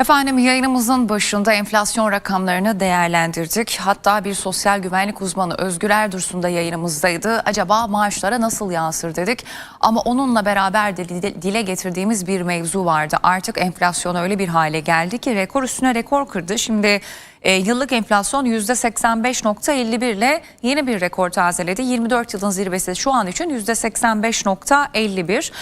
Efendim yayınımızın başında enflasyon rakamlarını değerlendirdik. Hatta bir sosyal güvenlik uzmanı Özgür Erdursun da yayınımızdaydı. Acaba maaşlara nasıl yansır dedik. Ama onunla beraber de dile- getirdiğimiz bir mevzu vardı. Artık enflasyon öyle bir hale geldi ki rekor üstüne rekor kırdı. Şimdi e, yıllık enflasyon %85.51 ile yeni bir rekor tazeledi. 24 yılın zirvesi şu an için %85.51.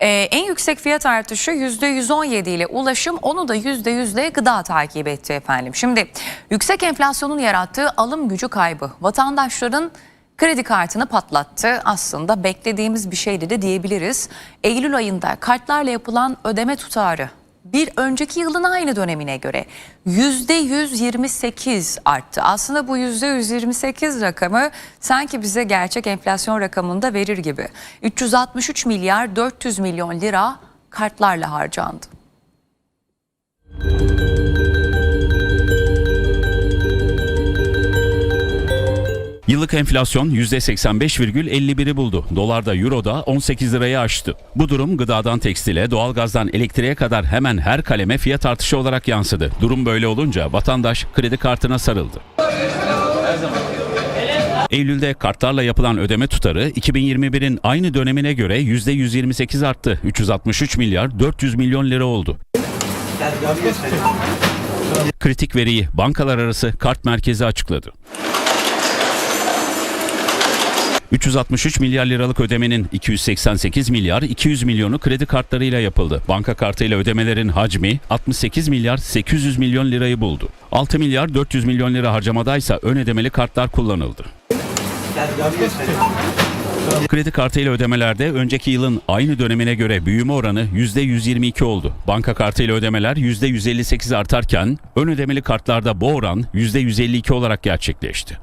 Ee, en yüksek fiyat artışı %117 ile ulaşım onu da %100 ile gıda takip etti efendim. Şimdi yüksek enflasyonun yarattığı alım gücü kaybı vatandaşların kredi kartını patlattı. Aslında beklediğimiz bir şeydi de diyebiliriz. Eylül ayında kartlarla yapılan ödeme tutarı bir önceki yılın aynı dönemine göre %128 arttı. Aslında bu %128 rakamı sanki bize gerçek enflasyon rakamını da verir gibi. 363 milyar 400 milyon lira kartlarla harcandı. Yıllık enflasyon %85,51'i buldu. Dolar da euro da 18 lirayı aştı. Bu durum gıdadan tekstile, doğalgazdan elektriğe kadar hemen her kaleme fiyat artışı olarak yansıdı. Durum böyle olunca vatandaş kredi kartına sarıldı. Eylül'de kartlarla yapılan ödeme tutarı 2021'in aynı dönemine göre %128 arttı. 363 milyar 400 milyon lira oldu. Kritik veriyi bankalar arası kart merkezi açıkladı. 363 milyar liralık ödemenin 288 milyar 200 milyonu kredi kartlarıyla yapıldı. Banka kartıyla ödemelerin hacmi 68 milyar 800 milyon lirayı buldu. 6 milyar 400 milyon lira harcamadaysa ön ödemeli kartlar kullanıldı. Kredi kartıyla ödemelerde önceki yılın aynı dönemine göre büyüme oranı %122 oldu. Banka kartıyla ödemeler %158 artarken ön ödemeli kartlarda bu oran %152 olarak gerçekleşti.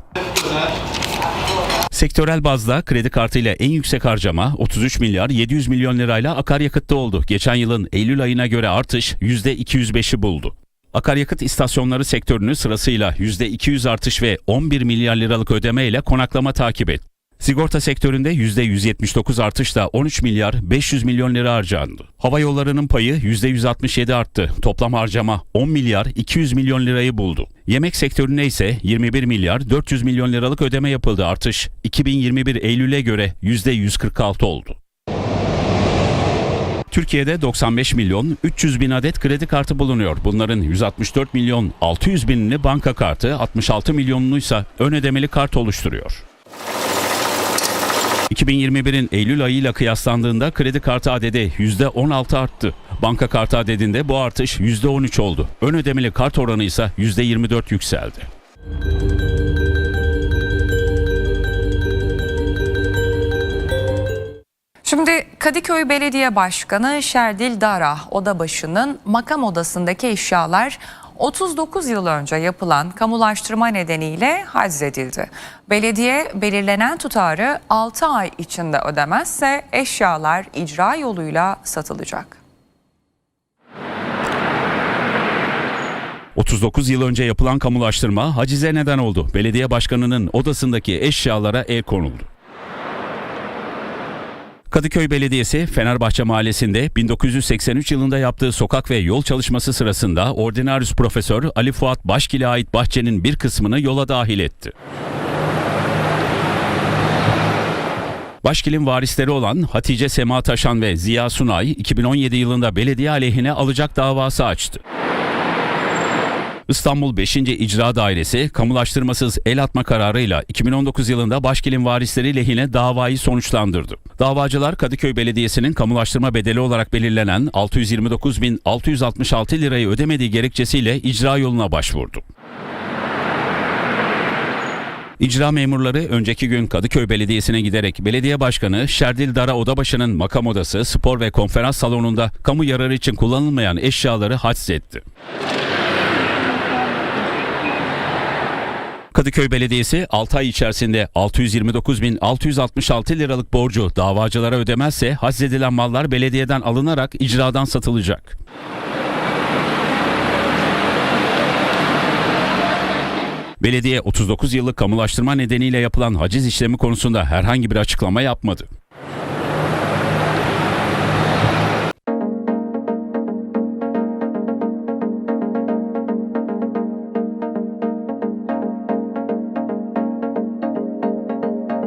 Sektörel bazda kredi kartıyla en yüksek harcama 33 milyar 700 milyon lirayla akaryakıtta oldu. Geçen yılın Eylül ayına göre artış %205'i buldu. Akaryakıt istasyonları sektörünü sırasıyla %200 artış ve 11 milyar liralık ödeme ile konaklama takip etti. Sigorta sektöründe %179 artışla 13 milyar 500 milyon lira harcandı. Hava yollarının payı %167 arttı. Toplam harcama 10 milyar 200 milyon lirayı buldu. Yemek sektörüne ise 21 milyar 400 milyon liralık ödeme yapıldı. Artış 2021 Eylül'e göre %146 oldu. Türkiye'de 95 milyon 300 bin adet kredi kartı bulunuyor. Bunların 164 milyon 600 binini banka kartı, 66 milyonunu ise ön ödemeli kart oluşturuyor. 2021'in Eylül ayıyla kıyaslandığında kredi kartı adedi %16 arttı. Banka kartı adedinde bu artış %13 oldu. Ön ödemeli kart oranı ise %24 yükseldi. Şimdi Kadıköy Belediye Başkanı Şerdil Dara Odabaşı'nın makam odasındaki eşyalar 39 yıl önce yapılan kamulaştırma nedeniyle haczedildi. Belediye belirlenen tutarı 6 ay içinde ödemezse eşyalar icra yoluyla satılacak. 39 yıl önce yapılan kamulaştırma hacize neden oldu. Belediye başkanının odasındaki eşyalara el konuldu. Kadıköy Belediyesi Fenerbahçe Mahallesi'nde 1983 yılında yaptığı sokak ve yol çalışması sırasında Ordinarius Profesör Ali Fuat Başkil'e ait bahçenin bir kısmını yola dahil etti. Başkil'in varisleri olan Hatice Sema Taşan ve Ziya Sunay 2017 yılında belediye aleyhine alacak davası açtı. İstanbul 5. İcra Dairesi kamulaştırmasız el atma kararıyla 2019 yılında Başkil'in varisleri lehine davayı sonuçlandırdı. Davacılar Kadıköy Belediyesi'nin kamulaştırma bedeli olarak belirlenen 629.666 lirayı ödemediği gerekçesiyle icra yoluna başvurdu. İcra memurları önceki gün Kadıköy Belediyesi'ne giderek belediye başkanı Şerdil Dara Odabaşı'nın makam odası, spor ve konferans salonunda kamu yararı için kullanılmayan eşyaları hapsetti. Kadıköy Belediyesi 6 ay içerisinde 629.666 liralık borcu davacılara ödemezse haczedilen mallar belediyeden alınarak icradan satılacak. Belediye 39 yıllık kamulaştırma nedeniyle yapılan haciz işlemi konusunda herhangi bir açıklama yapmadı.